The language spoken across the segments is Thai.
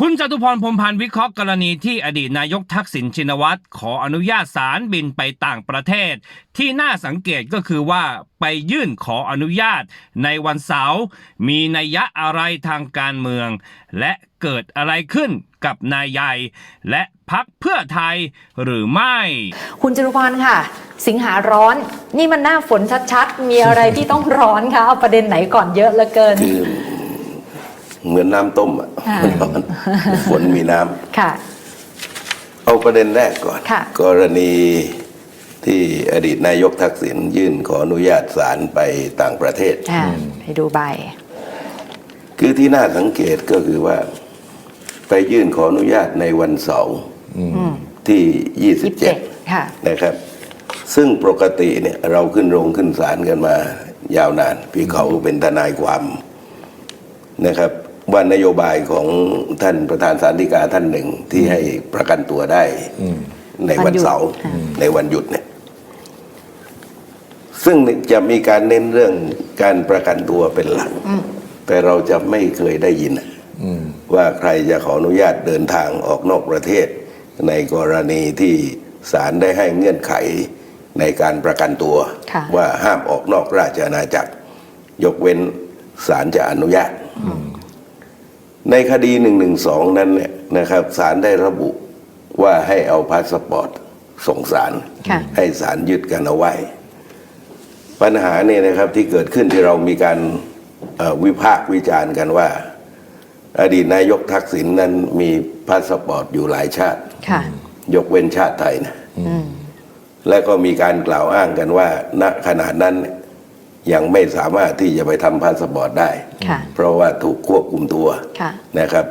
คุณจตุพรพรหมพันธ์วิเคราะห์กรณีที่อดีตนายกทักษิณชินวัตรขออนุญาตสารบินไปต่างประเทศ ที่น่าสังเกตก็คือว่าไปยื่นขออนุญาตในวันเสาร์มีนัยยะอะไรทางการเมือง และเกิดอะไรขึ้นกับนายใหญ่และพักเพื่อไทยหรือไม่ คุณจรุพรค่ะ สิงหาร้อน นี่มันหน้าฝนชัดๆ มีอะไรที่ต้องร้อนคะเอาประเด็นไหนก่อนเยอะเหลือเกินคือ เหมือนน้ำต้มอะค่ะมันร้อนฝนมีน้ำค่ะ เอาประเด็นแรกก่อนค่ะกรณีที่อดีตนายกทักษิณยื่นขออนุญาตศาลไปต่างประเทศอ่าให้ดูใบ คือที่น่าสังเกตก็คือว่า ไปยื่นขออนุญาตในวันเสาร์ที่ 27ค่ะนะครับ ซึ่งปกติเนี่ยเราขึ้นโรงขึ้นศาลกันมายาวนาน พี่เขาเป็นทนายความนะครับ ว่านโยบายของท่านประธานสารดีกาท่านหนึ่งที่ให้ประกันตัวได้ในวันเสาร์วันหยุดค่ะในวันหยุดเนี่ย ซึ่งจะมีการเน้นเรื่องการประกันตัวเป็นหลัก แต่เราจะไม่เคยได้ยินอะว่าใครจะขออนุญาตเดินทางออกนอกประเทศ ในกรณีที่ศาลได้ให้เงื่อนไขในการประกันตัวค่ะว่าห้ามออกนอกราชอาณาจักร ยกเว้นศาลจะอนุญาต ในคดีหนึ่งหนึ่งสองนั้นเนี่ยนะครับศาลได้ระบุว่าให้เอาพาสปอร์ตส่งศาลค่ะให้ศาลยึดกันเอาไว้ ปัญหาเนี่ยนะครับที่เกิดขึ้นที่เรามีการเอ่อวิพากษ์วิจารณ์กันว่า อดีตนายกทักษิณนั้นมีพาสปอร์ตอยู่หลายชาติค่ะยกเว้นชาติไทยนะและก็มีการกล่าวอ้างกันว่าณขณะนั้นเนี่ย ยังไม่สามารถที่จะไปทำพาสปอร์ตได้ ค่ะเพราะว่าถูกควบคุมตัวค่ะ นะครับ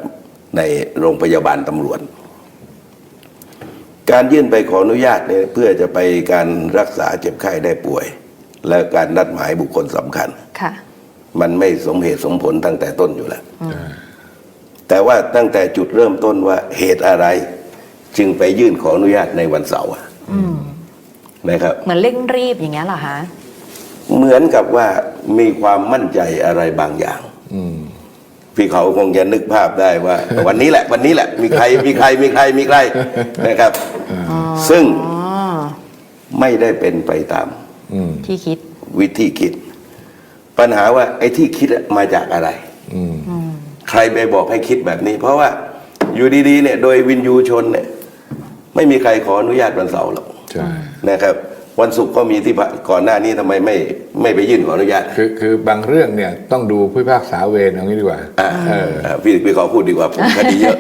ในโรงพยาบาลตำรวจ การยื่นไปขออนุญาตเนี่ยเพื่อจะไปการรักษาเจ็บไข้ได้ป่วย และการนัดหมายบุคคลสำคัญ ค่ะ มันไม่สมเหตุสมผลตั้งแต่ต้นอยู่แล้ว แต่ว่าตั้งแต่จุดเริ่มต้นว่าเหตุอะไร จึงไปยื่นขออนุญาตในวันเสาร์อะนะครับ เหมือนเร่งรีบอย่างเงี้ยเหรอคะ เหมือนกับว่ามีความมั่นใจอะไรบางอย่างพี่เขาคงจะนึกภาพได้ว่า วันนี้แหละ วันนี้แหละ มีใครมีใครมีใครมีใครนะครับ ซึ่งอ๋อไม่ได้เป็นไปตามที่คิด วิธีคิด ปัญหาว่า ไอ้ที่คิดอะมาจากอะไรใครไปบอกให้คิดแบบนี้ เพราะว่าอยู่ดีๆเนี่ย โดยวินยูชนเนี่ย ไม่มีใครขออนุญาตวันเสาร์หรอกใช่นะครับ วันศุกร์ก็มีที่ผ่านก่อนหน้านี้ทำไมไม่ไม่ไปยื่นขออนุญาตคือคือบางเรื่องเนี่ยต้องดูผู้พิพากษาเวรเอางี้ดีกว่าอ่าเอออ่าพี่พี่ขอพูดดีกว่าผมคดีเยอะ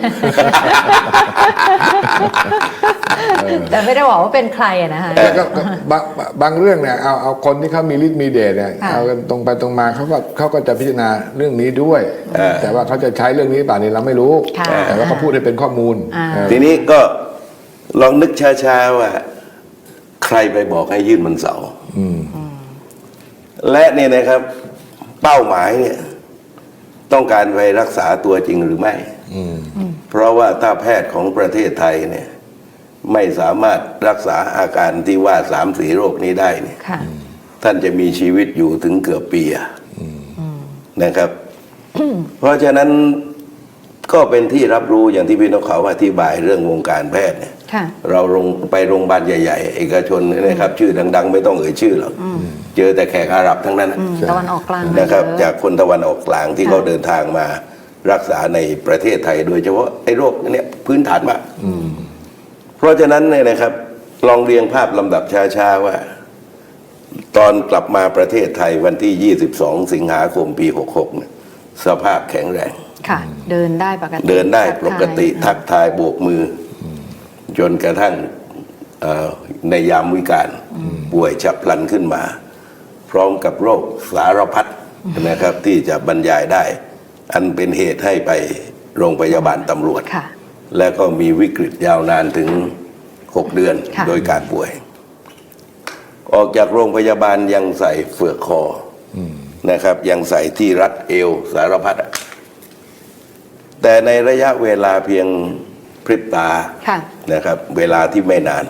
แต่ไม่ได้บอกว่าเป็นใครอะนะคะแต่ก็ก็บางบางเรื่องเนี่ยเอาเอาคนที่เขามีฤทธิ์มีเดชเนี่ยค่ะเอากันตรงไปตรงมาเขาก็เขาก็จะพิจารณาเรื่องนี้ด้วย แต่ว่าเขาจะใช้เรื่องนี้เปล่านี่เราไม่รู้ค่ะแต่ว่าเขาพูดให้เป็นข้อมูลอ่าเออทีนี้ก็ลองนึกช้าๆว่า ใครไปบอกให้ยื่นวันเสาร์และเนี่ยนะครับ เป้าหมายเนี่ย ต้องการไปรักษาตัวจริงหรือไม่เพราะว่าถ้าแพทย์ของประเทศไทยเนี่ย ไม่สามารถรักษาอาการที่ว่าสามสีโรคนี้ได้เนี่ยค่ะท่านจะมีชีวิตอยู่ถึงเกือบปีอะนะครับ เพราะฉะนั้นก็เป็นที่รับรู้อย่างที่พี่นกเขาอธิบายเรื่องวงการแพทย์เนี่ยค่ะ เราลงไปโรงพยาบาลใหญ่ ๆ เอกชนเนยนะครับ ชื่อดัง ๆ ไม่ต้องเอ่ยชื่อหรอกเจอแต่แขกอาหรับทั้งนั้นอืมตะวันออกกลางนะครับเยอจากคนตะวันออกกลางที่ค่ะเขาเดินทางมารักษาในประเทศไทย โดยเฉพาะไอ้โรคเนี้ยพื้นฐานมากเพราะฉะนั้นเนี่ยนะครับ ลองเรียงภาพลำดับช้าๆว่า ตอนกลับมาประเทศไทยวันที่ 22 สิงหาคมปี 66เนี่ยสภาพแข็งแรง ค่ะ เดินได้ปกติ เดินได้ปกติทัทักทายโบกมืออ จนกระทั่งเอ่อในยามวิการป่วยฉับพลันขึ้นมา พร้อมกับโรคสารพัดนะครับที่จะบรรยายได้ อันเป็นเหตุให้ไปโรงพยาบาลตำรวจค่ะและก็มีวิกฤตยาวนานถึง 6 เดือนค่ะโดยการป่วย ออกจากโรงพยาบาลยังใส่เฟือกคออนะครับ ยังใส่ที่รัดเอวสารพัดอะแต่ในระยะเวลาเพียง พริบตาค่ะนะครับ เวลาที่ไม่นาน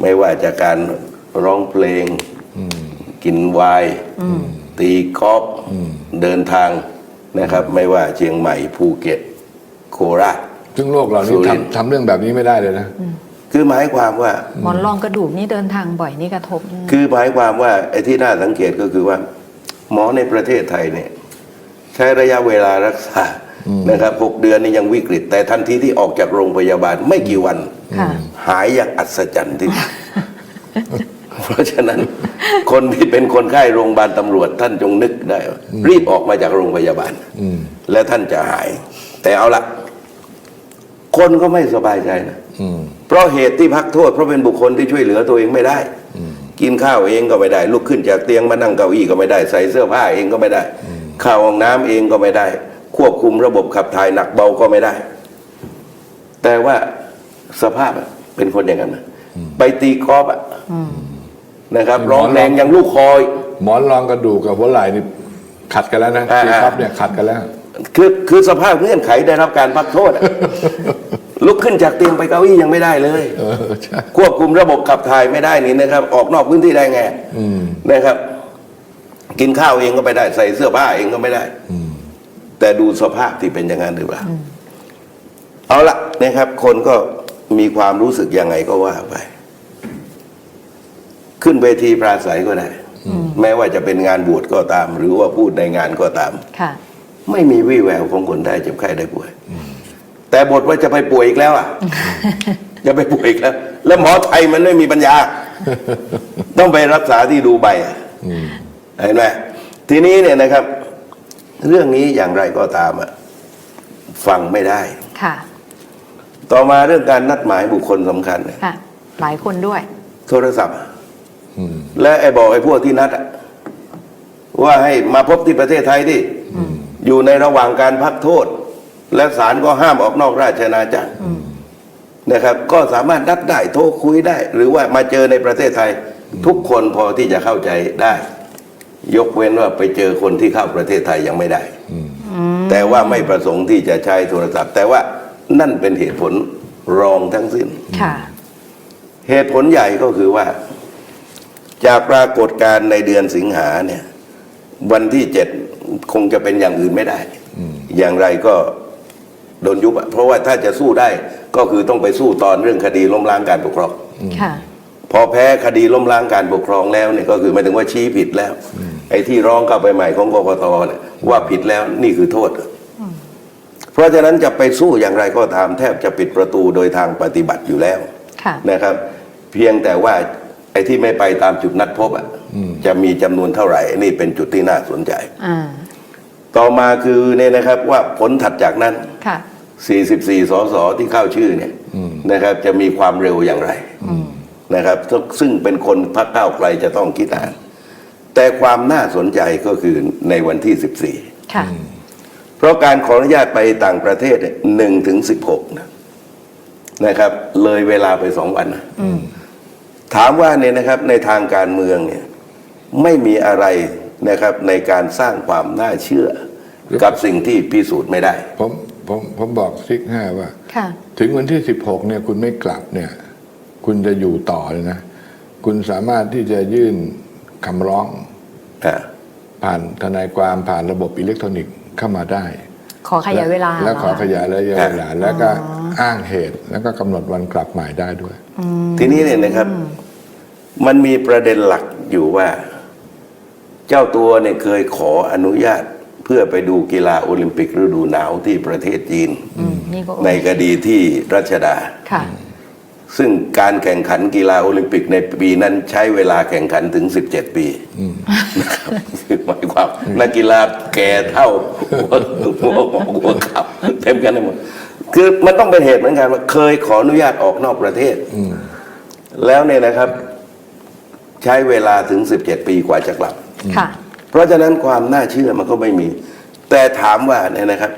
ไม่ว่าจะการร้องเพลงกินไวน์ตีกอล์ฟเดินทางนะครับ ไม่ว่าเชียงใหม่ภูเก็ต โคราชซึ่งโลกเหล่าสุนี้รินทร์ทำทำเรื่องแบบนี้ไม่ได้เลยนะคือหมายความว่าหมอนรองกระดูกนี่เดินทางบ่อยนี่กระทบ คือหมายความว่าไอ้ที่น่าสังเกตก็คือว่า หมอในประเทศไทยเนี่ย ใช้ระยะเวลารักษา นะครับหกเดือนนี่ยังวิกฤต แต่ทันทีที่ออกจากโรงพยาบาลไม่กี่วันค่ะหายอย่างอัศจรรย์ที่เพราะฉะนั้นคนที่เป็นคนไข้โรงพยาบาลตำรวจท่านจงนึกได้ว่ารีบออกมาจากโรงพยาบาลอืมแล้วท่านจะหาย แต่เอาละคนก็ไม่สบายใจนะอืมเพราะเหตุที่พักโทษเพราะเป็นบุคคลที่ช่วยเหลือตัวเองไม่ได้กินข้าวเองก็ไม่ได้ ลุกขึ้นจากเตียงมานั่งเก้าอี้ก็ไม่ได้ ใส่เสื้อผ้าเองก็ไม่ได้เข้าห้องน้ำเองก็ไม่ได้ ควบคุมระบบขับถ่ายหนักเบาก็ไม่ได้ แต่ว่าสภาพอะเป็นคนอย่างนั้นนะไปตีกอล์ฟอะนะครับร้องแรงอย่างลูกคอย หมอนรองกระดูกกับหัวไหล่นี่ขัดกันแล้วนะอ่าตีครับเนี่ยขัดกันแล้วคือคือสภาพเงื่อนไขได้รับการพักโทษอะลุกขึ้นจากเตียงไปเก้าอี้ยังไม่ได้เลยเออใช่ควบคุมระบบขับถ่ายไม่ได้นี่นะครับ ออกนอกพื้นที่ได้ไงอืมนะครับ กินข้าวเองก็ไม่ได้ ใส่เสื้อผ้าเองก็ไม่ได้อืม แต่ดูสภาพที่เป็นอย่างนั้นหรือเปล่าเอาละนะครับ คนก็มีความรู้สึกยังไงก็ว่าไป ขึ้นเวทีปราศัยก็ได้แม้ว่าจะเป็นงานบวชก็ตาม หรือว่าพูดในงานก็ตามค่ะไม่มีวี่แววของคนได้เจ็บไข้ได้ป่วย แต่บทว่าจะไปป่วยอีกแล้วอะจะไปป่วยอีกแล้ว แล้วหมอไทยมันไม่มีปัญญา ต้องไปรักษาที่ดูใบอะอืมเห็นไหมทีนี้เนี่ยนะครับ เรื่องนี้อย่างไรก็ตามอะฟังไม่ได้ค่ะ ต่อมาเรื่องการนัดหมายบุคคลสำคัญเนี่ยค่ะ หลายคนด้วย โทรศัพท์อะอืมและไอ้บอกไอ้พวกที่นัดอะว่าให้มาพบที่ประเทศไทยที่อยู่ในระหว่างการพักโทษ และศาลก็ห้ามออกนอกราชอาณาจักรนะครับ ก็สามารถนัดได้โทรคุยได้ หรือว่ามาเจอในประเทศไทย ทุกคนพอที่จะเข้าใจได้ ยกเว้นว่าไปเจอคนที่เข้าประเทศไทยยังไม่ได้ แต่ว่าไม่ประสงค์ที่จะใช้โทรศัพท์ แต่ว่านั่นเป็นเหตุผลรองทั้งสิ้นค่ะเหตุผลใหญ่ก็คือว่า จากปรากฏการณ์ในเดือนสิงหาเนี่ย วันที่เจ็ดคงจะเป็นอย่างอื่นไม่ได้ อย่างไรก็โดนยุบอะเพราะว่าถ้าจะสู้ได้ก็คือต้องไปสู้ตอนเรื่องคดีล้มล้างการปกครองค่ะ พอแพ้คดีล้มล้างการปกครองแล้วเนี่ยก็คือหมายถึงว่าชี้ผิดแล้ว ไอ้ที่ร้องกลับไปใหม่ของกกตเนี่ยว่าผิดแล้วนี่คือโทษ เพราะฉะนั้นจะไปสู้อย่างไรก็ตามแทบจะปิดประตูโดยทางปฏิบัติอยู่แล้วค่ะนะครับ เพียงแต่ว่าไอ้ที่ไม่ไปตามจุดนัดพบอะจะมีจำนวนเท่าไหร่นี่เป็นจุดที่น่าสนใจอ่าต่อมาคือเนี่ยนะครับว่าผลถัดจากนั้นค่ะ44สสที่เข้าชื่อเนี่ยนะครับ จะมีความเร็วอย่างไร นะครับ ซึ่งเป็นคนพรรคก้าวไกลจะต้องคิดอ่าน แต่ความน่าสนใจก็คือในวันที่ค่ะ14เพราะการขออนุญาตไปต่างประเทศหนึ่งถึงสิบหกนะนะครับ เลยเวลาไปสองวันนะถามว่าเนี่ยนะครับในทางการเมืองเนี่ย ไม่มีอะไรนะครับ ในการสร้างความน่าเชื่อ กับสิ่งที่พิสูจน์ไม่ได้ ผมผมผมบอกซิกห้าว่าค่ะถึงวันที่สิบหกเนี่ยคุณไม่กลับเนี่ย คุณจะอยู่ต่อเลยนะ คุณสามารถที่จะยื่นคำร้องอ่าผ่านทนายความผ่านระบบอิเล็กทรอนิกส์เข้ามาได้ ขอขยายเวลา แล้วขอเหรขยายระยะเวลา แล้วก็อ้างเหตุแล้วก็กำหนดวันกลับใหม่ได้ด้วย ทีนี้เนี่ยนะครับ มันมีประเด็นหลักอยู่ว่า เจ้าตัวเนี่ยเคยขออนุญาตเพื่อไปดูกีฬาโอลิมปิกฤดูหนาวที่ประเทศจีนอืมนี่ก็ในคดีที่รัชดาค่ะ ซึ่งการแข่งขันกีฬาโอลิมปิกในปีนั้นใช้เวลาแข่งขันถึง 17 ปีนะครับคือหมายความนักกีฬาแก่เท่าหัวหัวหัวขับเต็มกันไปหมดคือมันต้องเป็นเหตุเหมือนกันว่าเคยขออนุญาตออกนอกประเทศแล้วเนี่ยนะครับ ใช้เวลาถึง 17 ปีกว่าจะกลับ ค่ะ เพราะฉะนั้นความน่าเชื่อมันก็ไม่มี แต่ถามว่าเนี่ยนะครับ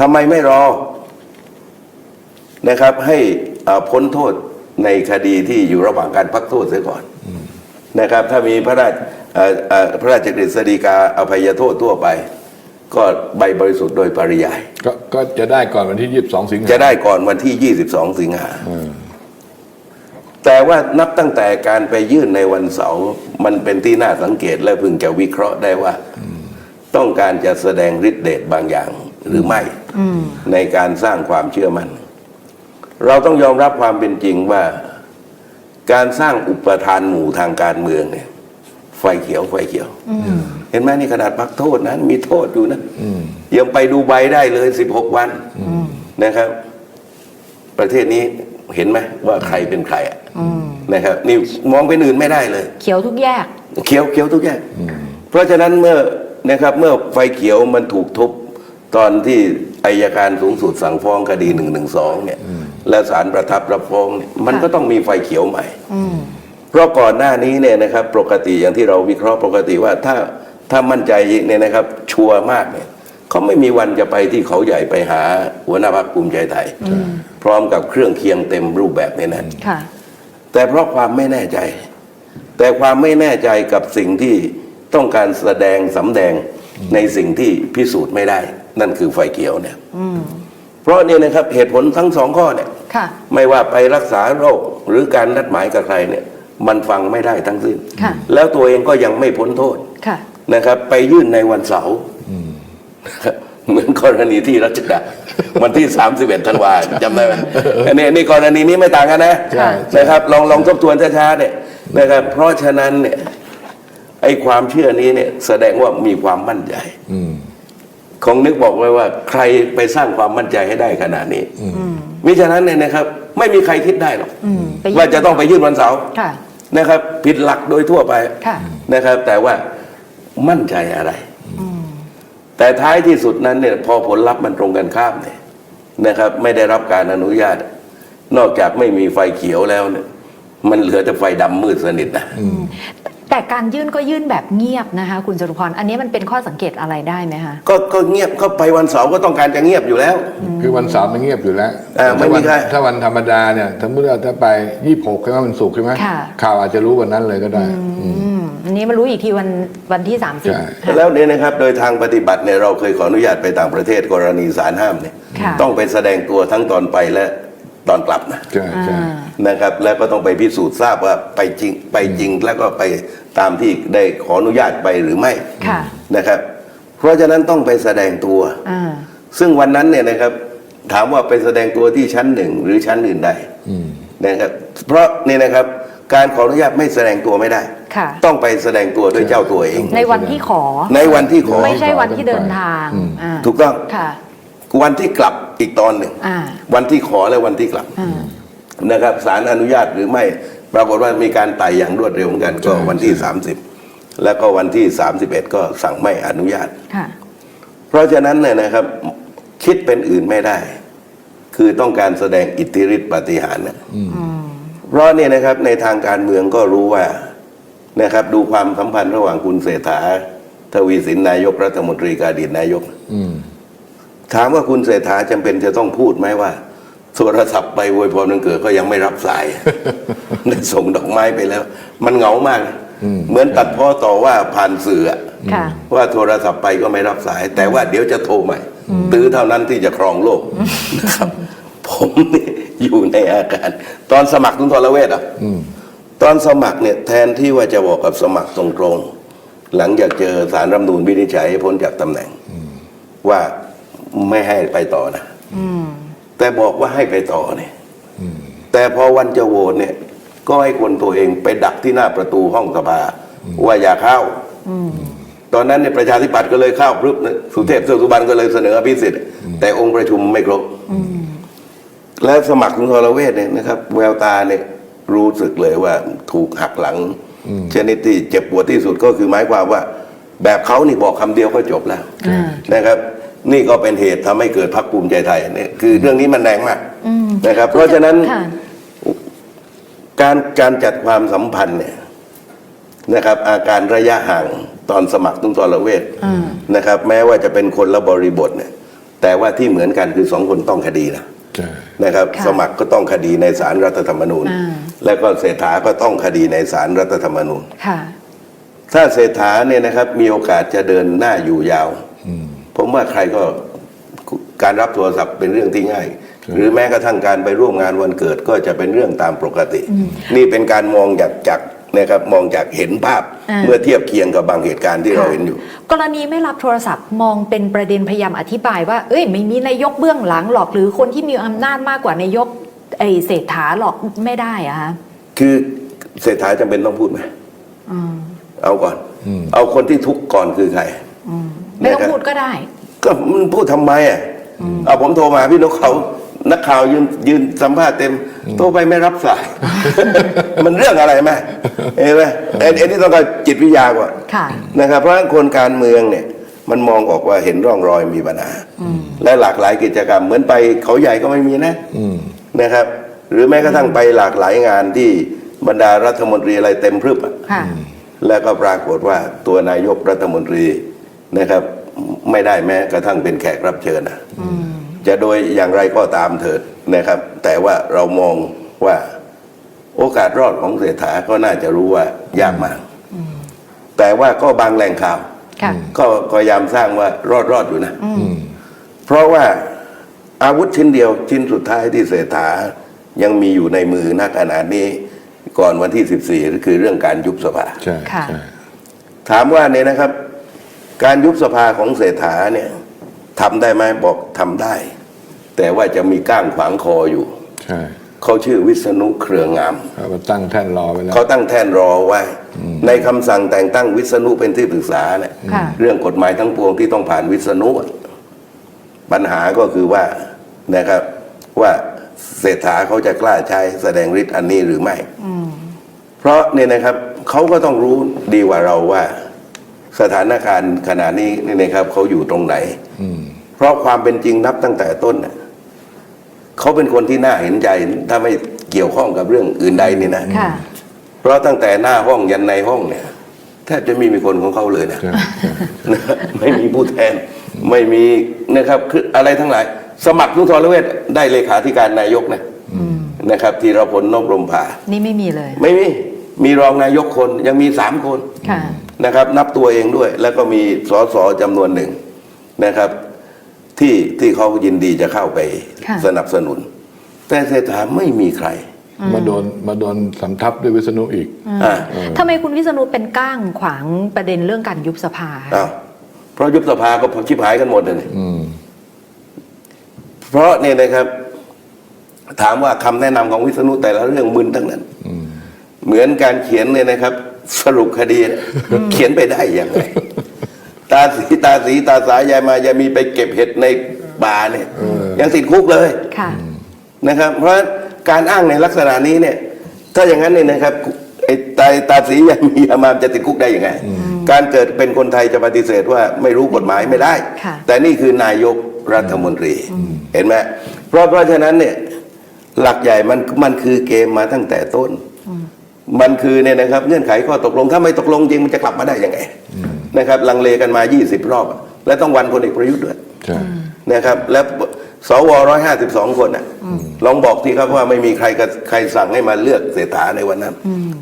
ทำไมไม่รอนะครับ ให้เอ่อ พ้นโทษในคดีที่อยู่ระหว่างการพักโทษเสียก่อนนะครับ ถ้ามีพระราชเอ่อเอ่อพระราชกฤษฎีกาอภัยโทษทั่วไป ก็ใบบริสุทธิ์โดยปริยายก็ก็จะได้ก่อนวันที่ยี่สิบสองสิงหาจะได้ก่อนวันที่ 22 สิงหาเออแต่ว่านับตั้งแต่การไปยื่นในวันเสาร์มันเป็นที่น่าสังเกตและพึงจะวิเคราะห์ได้ว่า ต้องการจะแสดงฤทธิ์เดชบางอย่างหรือไม่ในการสร้างความเชื่อมั่น เราต้องยอมรับความเป็นจริงว่า การสร้างอุปทานหมู่ทางการเมืองเนี่ย ไฟเขียวไฟเขียวเห็นไหมนี่ขนาดพักโทษนะมีโทษอยู่นะยังไปดูใบได้เลยสิบหกวันนะครับ ประเทศนี้เห็นไหมว่าใครเป็นใครอะนะครับนี่มองเป็นอื่นไม่ได้เลย เขียวทุกแยก เขียวเขียวทุกอย่างเพราะฉะนั้นเมื่อนะครับ เมื่อไฟเขียวมันถูกทุบตอนที่อายการสูงสุดสั่งฟ้องคดีหนึ่งหนึ่งสองเนี่ย และศาลประทับรับฟ้องเนี่ยมันค่ะก็ต้องมีไฟเขียวใหม่เพราะก่อนหน้านี้เนี่ยนะครับปกติอย่างที่เราวิเคราะห์ปกติว่าถ้าถ้ามั่นใจเนี่ยนะครับชัวร์มากเนี่ยเขาไม่มีวันจะไปที่เขาใหญ่ไปหาหัวหน้าพรรคภูมิใจไทย พร้อมกับเครื่องเคียงเต็มรูปแบบในนั้นค่ะแต่เพราะความไม่แน่ใจ แต่ความไม่แน่ใจกับสิ่งที่ต้องการแสดงสำแดงในสิ่งที่พิสูจน์ไม่ได้ นั่นคือไฟเขียวเนี่ยเพราะเนี่ยนะครับเหตุผลทั้งสองข้อเนี่ยค่ะ ไม่ว่าไปรักษาโรคหรือการนัดหมายกับใครเนี่ยมันฟังไม่ได้ทั้งสิ้นค่ะแล้วตัวเองก็ยังไม่พ้นโทษค่ะนะครับ ไปยื่นในวันเสาร์นะครับเหมือนกรณีที่รัชดาวันที่ 31ธันวาจำได้ไหมอันนี้อันนี้กรณีนี้ไม่ต่างกันนะใช่นะครับ ลองลองทบทวนช้าๆเนี่ยนะครับ เพราะฉะนั้นเนี่ยไอ้ความเชื่อนี้เนี่ยแสดงว่ามีความมั่นใจ คงนึกบอกไว้ว่าใครไปสร้างความมั่นใจให้ได้ขนาดนี้มิฉะนั้นเนี่ยนะครับ ไม่มีใครคิดได้หรอกอืมไปยื่นว่าจะต้องไปยื่นวันเสาร์ค่ะนะครับ ผิดหลักโดยทั่วไปค่ะนะครับ แต่ว่ามั่นใจอะไร แต่ท้ายที่สุดนั้นเนี่ยพอผลลัพธ์มันตรงกันข้ามเนี่ยนะครับ ไม่ได้รับการอนุญาต นอกจากไม่มีไฟเขียวแล้วเนี่ยมันเหลือแต่ไฟดำมืดสนิทนะ แต่การยื่นก็ยื่นแบบเงียบนะคะคุณจตุพร อันนี้มันเป็นข้อสังเกตอะไรได้ไหมคะก็ก็เงียบเข้าไปวันเสาร์ก็ต้องการจะเงียบอยู่แล้ว คือวันเสาร์มันเงียบอยู่แล้วอ่าไม่มีถ้าวันใคร ถ้าวันธรรมดาเนี่ยสมมติว่าถ้าไปยี่หกใช่ไหมมันสุกร์ใช่ไหมค่ะ ข่าวอาจจะรู้วันนั้นเลยก็ได้อืม อืมอันนี้มารู้อีกทีวันวันที่สามสิบใช่แล้วเนี่ยนะครับโดยทางปฏิบัติเนี่ยเราเคยขออนุญาตไปต่างประเทศกรณีสารห้ามเนี่ยค่ะ ต้องไปแสดงตัวทั้งตอนไปและ ตอนกลับนะใช่ใช่อ่านะครับ แล้วก็ต้องไปพิสูจน์ทราบว่าไปจริงไปจริงแล้วก็ไปตามที่ได้ขออนุญาตไปหรือไม่ค่ะนะครับ เพราะฉะนั้นต้องไปแสดงตัวอ่าซึ่งวันนั้นเนี่ยนะครับ ถามว่าไปแสดงตัวที่ชั้นหนึ่งหรือชั้นอื่นใดนะครับ เพราะเนี่ยนะครับการขออนุญาตไม่แสดงตัวไม่ได้ค่ะต้องไปแสดงตัวด้วยเจ้าตัวเอง ในวันที่ขอ ในวันที่ขอ ไม่ใช่วันที่เดินทางอืมอ่าถูกต้องค่ะ วันที่กลับอีกตอนหนึ่งอ่าวันที่ขอและวันที่กลับอ่านะครับศาลอนุญาตหรือไม่ ปรากฏว่ามีการไต่อย่างรวดเร็วเหมือนกันก็วันที่ 30 แล้วก็วันที่ 31 ก็สั่งไม่อนุญาตค่ะเพราะฉะนั้นเนี่ยนะครับ คิดเป็นอื่นไม่ได้ คือต้องการแสดงอิทธิฤทธิปาฏิหารย์นะเพราะเนี่ยนะครับในทางการเมืองก็รู้ว่านะครับดูความสัมพันธ์ระหว่างคุณเศรษฐา ทวีสินนายกรัฐมนตรีกบอดีตนายกอืม ถามว่าคุณเศรษฐาจำเป็นจะต้องพูดไหมว่าโทรศัพท์ไปอวยพรวันเกิดก็ยังไม่รับสายได้ส่งดอกไม้ไปแล้ว มันเหงามากนะเหมือนตัดพ้อต่อว่าผ่านสื่ออะค่ะว่าโทรศัพท์ไปก็ไม่รับสาย แต่ว่าเดี๋ยวจะโทรใหม่ ตื้อเท่านั้นที่จะครองโลกนะครับ ผมเนี่ยอยู่ในอาการ ตอนสมัครทุนทรเวชอะตอนสมัครเนี่ยแทนที่ว่าจะบอกกับสมัครตรงๆหลังจากเจอสารรัฐธรรมนูญวินิจฉัยให้พ้นจากตำแหน่งว่า ไม่ให้ไปต่อนะแต่บอกว่าให้ไปต่อเนี่ยแต่พอวันจะโหวตเนี่ย ก็ให้คนตัวเองไปดักที่หน้าประตูห้องสภาว่าอย่าเข้าตอนนั้นเนี่ยประชาธิปัตย์ก็เลยเข้าพรึบนะสุเทพเทือกสุบรรณก็เลยเสนออภิสิทธิ์แต่องค์ประชุมไม่ครบแล้วสมัครคุณทรเวชเนี่ยนะครับ แววตาเนี่ยรู้สึกเลยว่าถูกหักหลังชนิดที่เจ็บปวดที่สุดก็คือหมายความว่า แบบเขานี่บอกคำเดียวก็จบแล้วอ่านะครับ นี่ก็เป็นเหตุทำให้เกิดพรรคภูมิใจไทยเนี่ยคือเรื่องนี้มันแรงมากนะครับ เพราะฉะนั้นค่ะการการจัดความสัมพันธ์เนี่ยนะครับ อาการระยะห่างตอนสมัครตุ้งตรเวทอืมนะครับ แม้ว่าจะเป็นคนละบริบทเนี่ย แต่ว่าที่เหมือนกันคือสองคนต้องคดีนะใช่นะครับค่ะสมัครก็ต้องคดีในศาลรัฐธรรมนูญอ่าแล้วก็เศรษฐาก็ต้องคดีในศาลรัฐธรรมนูญค่ะถ้าเศรษฐาเนี่ยนะครับ มีโอกาสจะเดินหน้าอยู่ยาว ผมว่าใครก็การรับโทรศัพท์เป็นเรื่องที่ง่าย หรือแม้กระทั่งการไปร่วมงานวันเกิดก็จะเป็นเรื่องตามปกติ นี่เป็นการมองจากจากนะครับมองจากเห็นภาพอ่าเมื่อเทียบเคียงกับบางเหตุการณ์ที่เราเห็นอยู่ กรณีไม่รับโทรศัพท์มองเป็นประเด็นพยายามอธิบายว่า เอ้ยไม่มีนายกเบื้องหลังหรอกหรือคนที่มีอำนาจมากกว่านายกไอเศรษฐาหรอกไม่ได้อะฮะคือเศรษฐาจำเป็นต้องพูดไหมอืมเอาก่อนอืมเอาคนที่ทุกข์ก่อนคือใครอืม ไม่ต้องนะครับพูดก็ได้ ก็มันพูดทำไมอะเอาผมโทรมาพี่นกเขานักข่าวยืนยืนสัมภาษณ์เต็มโทรไปไม่รับสาย มันเรื่องอะไรไหมเห็นไหมไอ้ไอ้นี่ต้องการจิตวิทยากว่าค่ะนะครับ เพราะฉะนั้นคนการเมืองเนี่ย มันมองออกว่าเห็นร่องรอยมีปัญหาและหลากหลายกิจกรรม เหมือนไปเขาใหญ่ก็ไม่มีนะอืมนะครับ หรือแม้กระทั่งไปหลากหลายงานที่บรรดารัฐมนตรีอะไรเต็มพรึบอะค่ะแล้วก็ปรากฏว่าตัวนายกรัฐมนตรี นะครับ ไม่ได้แม้กระทั่งเป็นแขกรับเชิญนะจะโดยอย่างไรก็ตามเถิดนะครับ แต่ว่าเรามองว่าโอกาสรอดของเศรษฐาก็น่าจะรู้ว่ายากมาก แต่ว่าก็บางแหล่งข่าวค่ะก็พยายามสร้างว่ารอดรอดอยู่นะอืมเพราะว่าอาวุธชิ้นเดียวชิ้นสุดท้ายที่เศรษฐายังมีอยู่ในมือณขณะนี้ ก่อนวันที่ 14ก็คือเรื่องการยุบสภาใช่ค่ะใช่ถามว่าเนี่ยนะครับ การยุบสภาของเศรษฐาเนี่ยทำได้ไหมบอกทำได้ แต่ว่าจะมีก้างขวางคออยู่ ใช่เขาชื่อวิษณุเครืองาม เขาก็ตั้งแท่นรอไว้แล้ว เขาตั้งแท่นรอไว้ ในคำสั่งแต่งตั้งวิษณุเป็นที่ปรึกษาเนี่ยค่ะ เรื่องกฎหมายทั้งปวงที่ต้องผ่านวิษณุอะปัญหาก็คือว่านะครับว่าเศรษฐาเขาจะกล้าใช้แสดงฤทธิ์อันนี้หรือไม่เพราะเนี่ยนะครับเขาก็ต้องรู้ดีกว่าเราว่า สถานการณ์ขณะนี้เนี่ยนะครับเขาอยู่ตรงไหนอืมเพราะความเป็นจริงนับตั้งแต่ต้นน่ะเขาเป็นคนที่น่าเห็นใจถ้าไม่เกี่ยวข้องกับเรื่องอื่นใดนี่นะค่ะเพราะตั้งแต่หน้าห้องยันในห้องเนี่ยแทบจะไม่มีคนของเขาเลยนะใช่ใช่นะครับไม่มีผู้แทน ไม่มีนะครับคืออะไรทั้งหลาย สมัครทุกทรเวชได้เลขาธิการนายกนะนะครับธีรพลนพรหมผานี่ไม่มีเลย ไม่มี มีรองนายกคนยังมีสามคนค่ะ นะครับนับตัวเองด้วย แล้วก็มีสสจำนวนหนึ่งนะครับ ที่ที่เขายินดีจะเข้าไปค่ะ สนับสนุน แต่เศรษฐาไม่มีใครมาโดนมาโดนสำทับด้วยวิษณุอีก อ่าทำไมคุณวิษณุเป็นก้างขวางประเด็นเรื่องการยุบสภา อ้าวเพราะยุบสภาก็ชิบหายกันหมดเลยอืม เพราะเนี่ยนะครับ ถามว่าคำแนะนำของวิษณุแต่ละเรื่องมึนทั้งนั้น อืม เหมือนการเขียนเนี่ยนะครับ สรุปคดีเนี่ยเขียนไปได้ยังไง ตาสีตาสีตาสายยายมายายมีไปเก็บเห็ดในป่าเนี่ยยังติดคุกเลยค่ะ นะครับ เพราะการอ้างในลักษณะนี้เนี่ย ถ้าอย่างนั้นเนี่ยนะครับไอ้ตาตาสียายมียายมาจะติดคุกได้ยังไง การเกิดเป็นคนไทยจะปฏิเสธว่าไม่รู้กฎหมายไม่ได้ค่ะแต่นี่คือนายกรัฐมนตรีเห็นไหมเพราะเพราะฉะนั้นเนี่ยหลักใหญ่มันมันคือเกมมาตั้งแต่ต้น มันคือเนี่ยนะครับเงื่อนไขข้อตกลงถ้าไม่ตกลงจริงมันจะกลับมาได้ยังไงนะครับลังเลกันมา 20 รอบ และต้องวันพลเอกประยุทธ์ด้วยใช่นะครับ และสวร้อยห้าสิบสองคนน่ะลองบอกทีครับว่าไม่มีใครกับใครสั่งให้มาเลือกเศรษฐาในวันนั้น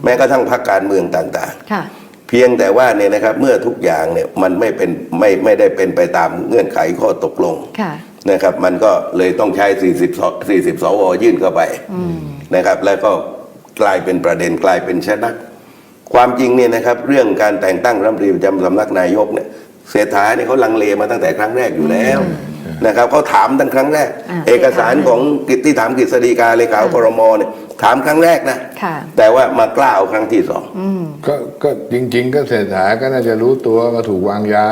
แม้กระทั่งพรรคการเมืองต่างค่ะๆเพียงแต่ว่าเนี่ยนะครับเมื่อทุกอย่างเนี่ยมันไม่เป็นไม่ไม่ได้เป็นไปตามเงื่อนไขข้อตกลงค่ะนะครับ มันก็เลยต้องใช้ 40ส40 สวยื่นเข้าไปนะครับ แล้วก็ กลายเป็นประเด็นกลายเป็นชนะ ความจริงเนี่ยนะครับเรื่องการแต่งตั้งรัฐมนตรีประจำสำนักนายกเนี่ยเศรษฐาเนี่ยเขาลังเลมาตั้งแต่ครั้งแรกอยู่แล้วนะครับเขาถามตั้งครั้งแรกอ่าเอกสารของกิตที่ถามกฤษฎีกาเลขาครมเนี่ยถามครั้งแรกนะค่ะแต่ว่ามากล้าเอาครั้งที่สองก็ก็จริง ๆ ก็เศรษฐาก็น่าจะรู้ตัวว่าถูกวางยา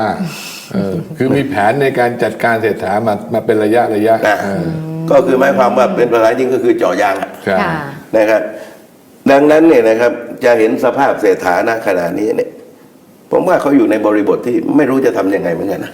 เออคือมีแผนในการจัดการเศรษฐามามาเป็นระยะระยะนะเออก็คือหมายความว่าเป็นภาษาจริงก็คือเจ่อยางอะใช่ค่ะนะครับ ดังนั้นเนี่ยนะครับจะเห็นสภาพเศรษฐานะขณะนี้เนี่ยผมว่าเขาอยู่ในบริบทที่ไม่รู้จะทำยังไงเหมือนกันนะ